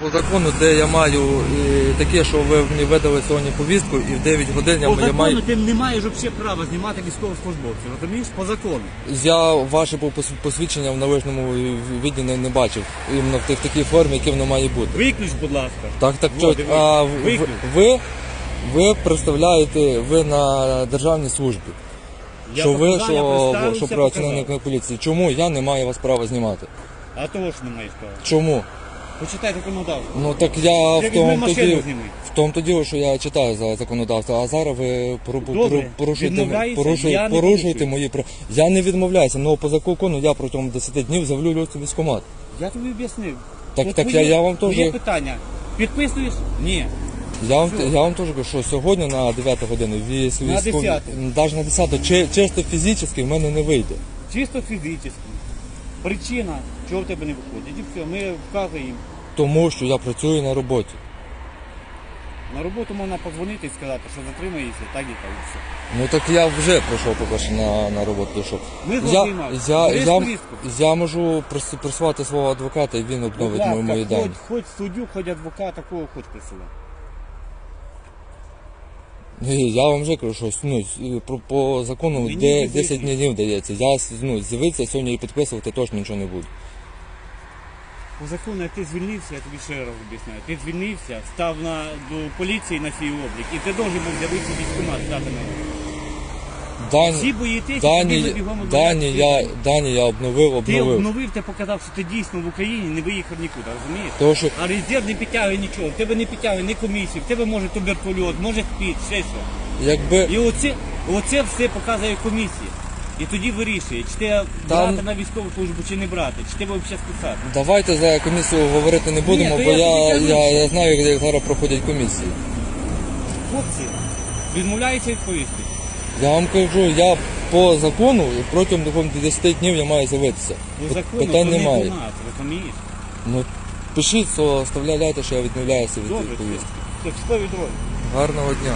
По закону, де я маю е, таке, що ви мені видали сьогодні повістку, і в 9 годин я, По я закону маю. ти не маєш взагалі права знімати військовослужбовців, розумієш? По закону. Я ваше посвідчення в належному віді не, не бачив. Іменно в, тих- такій формі, яке воно має бути. Виключ, будь ласка. Так, так, Во, чо, а в- ви, ви представляєте, ви на державній службі. Я що ви, що, що працівник поліції. Чому я не маю вас права знімати? А того ж не маєш права. Чому? Почитай законодавство. Ну так я в візьми тому машину тоді, зніми. в тому тоді, що я читаю за законодавство, а зараз ви пору- пору- Добре, порушуєте, я не порушуєте мої права. Я не відмовляюся, але по закону я протягом 10 днів завлю в військкомат. Я тобі об'яснив. Так- От так твоє- я- я вам теж- твоє питання. Підписуєш? Ні. Я вам, я вам теж кажу, що сьогодні на 9 годину військ, На військові- 10. навіть на 10 чи, чисто фізично в мене не вийде. Чисто фізично. Причина, чого в тебе не виходить. І все, ми вказуємо. Тому що я працюю на роботі. На роботу можна подзвонити і сказати, що затримаєшся, так і так. і все. Ну так я вже прийшов поки що на, на роботу дійшов. Ми Я, я, Береш я, повістку? я можу прос- присувати свого адвоката і він Будь обновить ласка, мої, мої дані. хоч, хоч суддю, хоч адвоката, кого хоч присилай. Я вам вже кажу, що ну, по, по закону Мені де не 10 вигідно. днів дається. Я ну, з'явився сьогодні і підписувати точно нічого не буду. По закону, як ти звільнився, я тобі ще раз об'ясняю. Ти звільнився, став на, до поліції на свій облік, і ти должен був з'явитися військомат військкомат, стати на облік. Всі Дані, боїтеся, дані, бігом дані, я, дані я обновив, Ти обновив. обновив, ти показав, що ти дійсно в Україні не виїхав нікуди, розумієш? Тому що А резерв не підтягує нічого, в тебе не підтягує ні комісію, в тебе може туберкульоз, може спід, ще що. якби І оце, оце все показує комісія. І тоді вирішує, чи Там- брати на військову службу, чи не брати, чи тебе взагалі списати. давайте за комісію говорити не будемо, то бо я я, тобі я, кажу, я, знаю, як зараз проходять комісії. Хлопці, відмовляються відповісти. Я вам кажу, я по закону протягом такого 10 днів я маю з'явитися. Ну, закону Питань то не немає. розумієш? Ну пишіть, що оставляйте, що я відмовляюся від Добре, повістки. все, щасливі дороги. Гарного дня.